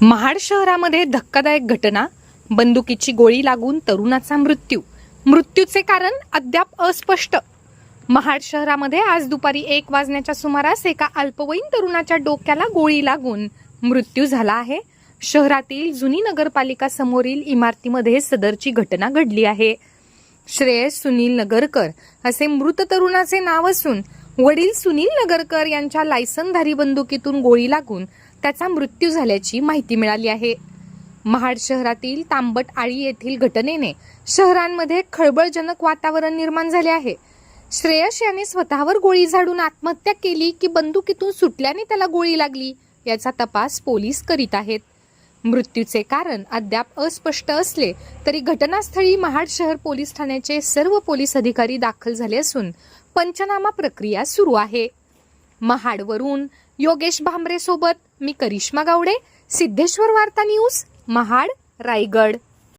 महाड शहरामध्ये धक्कादायक घटना. बंदुकीची गोळी लागून तरुणाचा मृत्यू. मृत्यूचे कारण अद्याप अस्पष्ट. महाड शहरामध्ये आज दुपारी एक वाजण्याच्या सुमारास एका अल्पवयीन तरुणाच्या डोक्याला गोळी लागून मृत्यू झाला आहे. शहरातील जुनी नगरपालिका समोरील इमारतीमध्ये सदरची घटना घडली आहे. श्रेयस सुनील नगरकर असे मृत तरुणाचे नाव असून वडील सुनील नगरकर यांच्या लायसनधारी बंदुकीतून गोळी लागून त्याचा मृत्यू झाल्याची माहिती मिळाली आहे. महाड शहरातील तांबट आळी येथील घटनेने शहरांमध्ये खळबळजनक वातावरण निर्माण झाले आहे. श्रेयस याने स्वतःवर गोळी झाडून आत्महत्या केली की बंदुकीतून सुटल्याने त्याला गोळी लागली याचा तपास पोलीस करीत आहेत. मृत्यूचे कारण अद्याप अस्पष्ट असले तरी घटनास्थळी महाड शहर पोलीस ठाण्याचे सर्व पोलीस अधिकारी दाखल झाले असून पंचनामा प्रक्रिया सुरू आहे. महाडवरून योगेश भांबरे सोबत मी करिश्मा गावडे सिद्धेश्वर वार्ता न्यूज महाड रायगड.